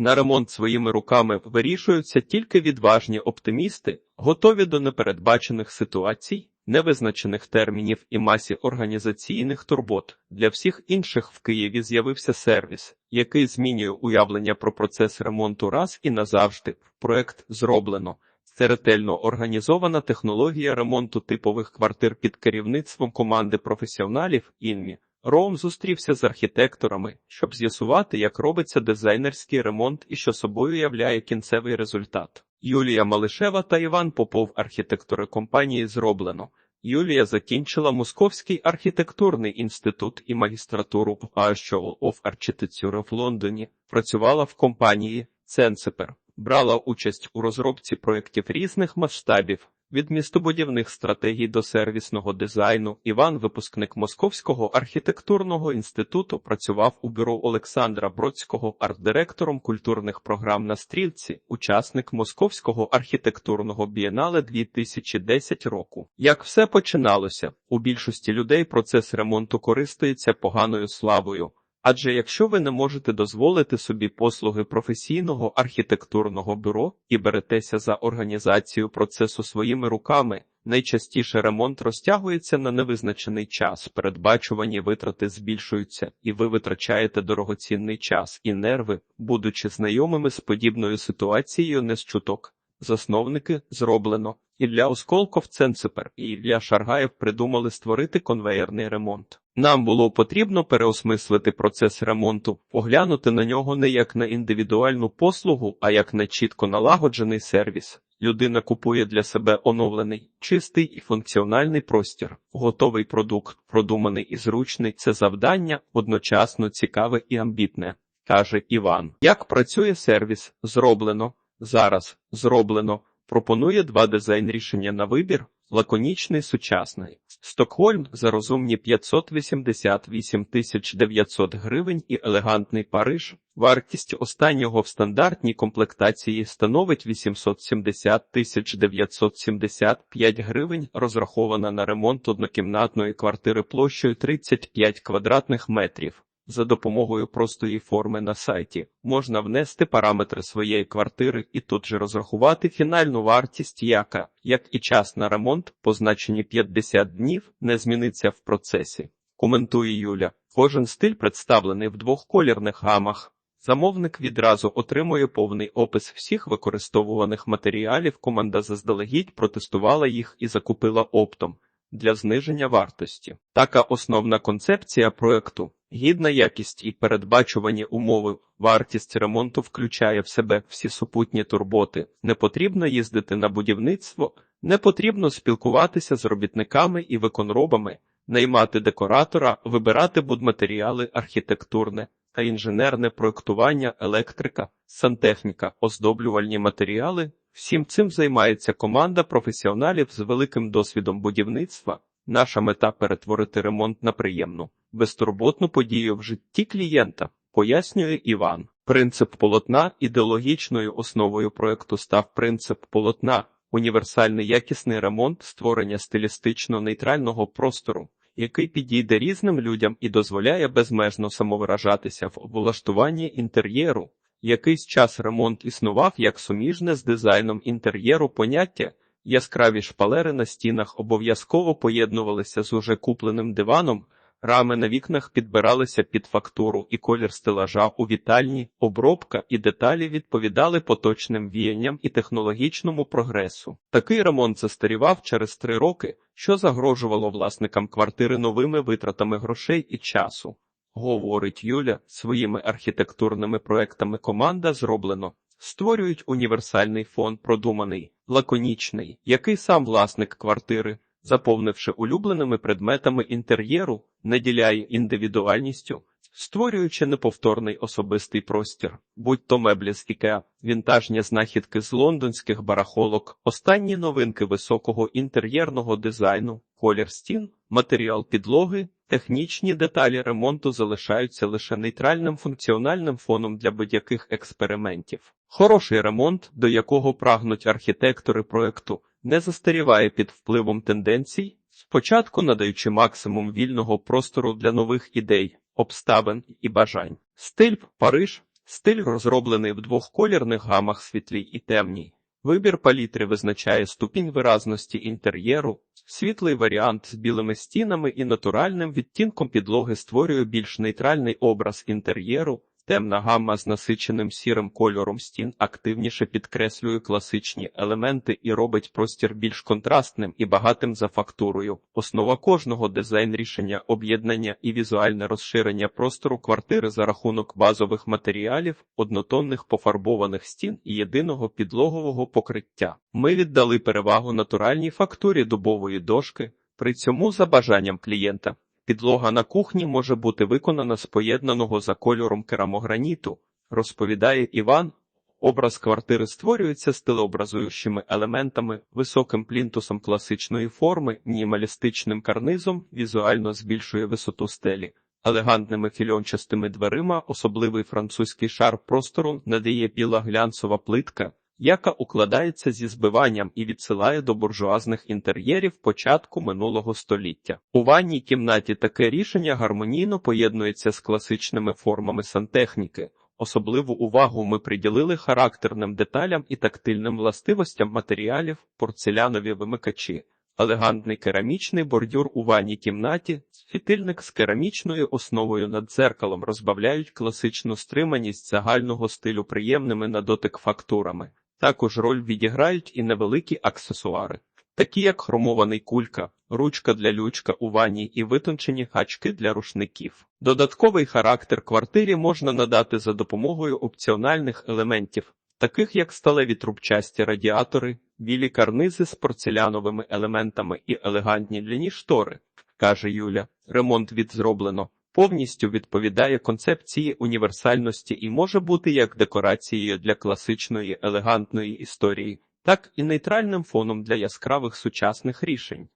На ремонт своїми руками вирішуються тільки відважні оптимісти, готові до непередбачених ситуацій, невизначених термінів і масі організаційних турбот. Для всіх інших в Києві з'явився сервіс, який змінює уявлення про процес ремонту раз і назавжди. Проект зроблено. Це ретельно організована технологія ремонту типових квартир під керівництвом команди професіоналів Інмі. Роум зустрівся з архітекторами, щоб з'ясувати, як робиться дизайнерський ремонт і що собою являє кінцевий результат. Юлія Малишева та Іван Попов, архітектори компанії, зроблено. Юлія закінчила Московський архітектурний інститут і магістратуру Bachelor of Architecture в Лондоні. Працювала в компанії Ценципер, брала участь у розробці проєктів різних масштабів. Від містобудівних стратегій до сервісного дизайну Іван, випускник Московського архітектурного інституту, працював у бюро Олександра Бродського арт-директором культурних програм на стрілці, учасник Московського архітектурного бієнале 2010 року. Як все починалося, у більшості людей процес ремонту користується поганою славою. Адже якщо ви не можете дозволити собі послуги професійного архітектурного бюро і беретеся за організацію процесу своїми руками, найчастіше ремонт розтягується на невизначений час, передбачувані витрати збільшуються, і ви витрачаєте дорогоцінний час і нерви, будучи знайомими з подібною ситуацією не з чуток. Засновники зроблено. Ілля Осколков Ценципер і Ілля Шаргаєв придумали створити конвеєрний ремонт. Нам було потрібно переосмислити процес ремонту, поглянути на нього не як на індивідуальну послугу, а як на чітко налагоджений сервіс. Людина купує для себе оновлений, чистий і функціональний простір, готовий продукт, продуманий і зручний. Це завдання одночасно цікаве і амбітне, каже Іван. Як працює сервіс? Зроблено. Зараз зроблено. Пропонує два дизайн рішення на вибір. Лаконічний сучасний. Стокгольм за розумні 588 тисяч 900 гривень і елегантний Париж. Вартість останнього в стандартній комплектації становить 870 тисяч 975 гривень, розрахована на ремонт однокімнатної квартири площею 35 квадратних метрів. За допомогою простої форми на сайті можна внести параметри своєї квартири і тут же розрахувати фінальну вартість, яка, як і час на ремонт, позначені 50 днів, не зміниться в процесі. Коментує Юля. Кожен стиль представлений в двохколірних гамах. Замовник відразу отримує повний опис всіх використовуваних матеріалів. Команда заздалегідь протестувала їх і закупила оптом для зниження вартості. Така основна концепція проекту. Гідна якість і передбачувані умови, вартість ремонту включає в себе всі супутні турботи. Не потрібно їздити на будівництво, не потрібно спілкуватися з робітниками і виконробами, наймати декоратора, вибирати будматеріали архітектурне та інженерне проектування, електрика, сантехніка, оздоблювальні матеріали. Всім цим займається команда професіоналів з великим досвідом будівництва. Наша мета перетворити ремонт на приємну, безтурботну подію в житті клієнта, пояснює Іван. Принцип полотна ідеологічною основою проекту став принцип полотна, універсальний якісний ремонт створення стилістично нейтрального простору, який підійде різним людям і дозволяє безмежно самовиражатися в облаштуванні інтер'єру. Якийсь час ремонт існував як суміжне з дизайном інтер'єру поняття. Яскраві шпалери на стінах обов'язково поєднувалися з уже купленим диваном, рами на вікнах підбиралися під фактуру і колір стелажа у вітальні, обробка і деталі відповідали поточним віянням і технологічному прогресу. Такий ремонт застарівав через три роки, що загрожувало власникам квартири новими витратами грошей і часу. Говорить Юля, своїми архітектурними проектами команда зроблено. Створюють універсальний фон, продуманий, лаконічний, який сам власник квартири, заповнивши улюбленими предметами інтер'єру, наділяє індивідуальністю, створюючи неповторний особистий простір, будь то меблі з Ікеа, вінтажні знахідки з лондонських барахолок, останні новинки високого інтер'єрного дизайну, колір стін, матеріал підлоги. Технічні деталі ремонту залишаються лише нейтральним функціональним фоном для будь-яких експериментів. Хороший ремонт, до якого прагнуть архітектори проекту, не застаріває під впливом тенденцій, спочатку надаючи максимум вільного простору для нових ідей, обставин і бажань. Стиль Париж Стиль розроблений в двохколірних гамах світлій і темній. Вибір палітри визначає ступінь виразності інтер'єру. Світлий варіант з білими стінами і натуральним відтінком підлоги створює більш нейтральний образ інтер'єру. Темна гамма з насиченим сірим кольором стін активніше підкреслює класичні елементи і робить простір більш контрастним і багатим за фактурою. Основа кожного дизайн-рішення об'єднання і візуальне розширення простору квартири за рахунок базових матеріалів, однотонних пофарбованих стін і єдиного підлогового покриття. Ми віддали перевагу натуральній фактурі дубової дошки, при цьому за бажанням клієнта. Підлога на кухні може бути виконана з поєднаного за кольором керамограніту, розповідає Іван. Образ квартири створюється стилеобразуючими елементами, високим плінтусом класичної форми, мінімалістичним карнизом, візуально збільшує висоту стелі, елегантними фільончастими дверима, особливий французький шар простору надає біла глянцева плитка, яка укладається зі збиванням і відсилає до буржуазних інтер'єрів початку минулого століття. У ванній кімнаті таке рішення гармонійно поєднується з класичними формами сантехніки. Особливу увагу ми приділили характерним деталям і тактильним властивостям матеріалів, порцелянові вимикачі, елегантний керамічний бордюр у ванній кімнаті, світильник з керамічною основою над дзеркалом розбавляють класичну стриманість загального стилю приємними на дотик фактурами. Також роль відіграють і невеликі аксесуари, такі як хромований кулька, ручка для лючка у ванні і витончені гачки для рушників. Додатковий характер квартирі можна надати за допомогою опціональних елементів, таких як сталеві трубчасті радіатори, білі карнизи з порцеляновими елементами і елегантні ляні штори, каже Юля. Ремонт від зроблено. Повністю відповідає концепції універсальності і може бути як декорацією для класичної елегантної історії, так і нейтральним фоном для яскравих сучасних рішень.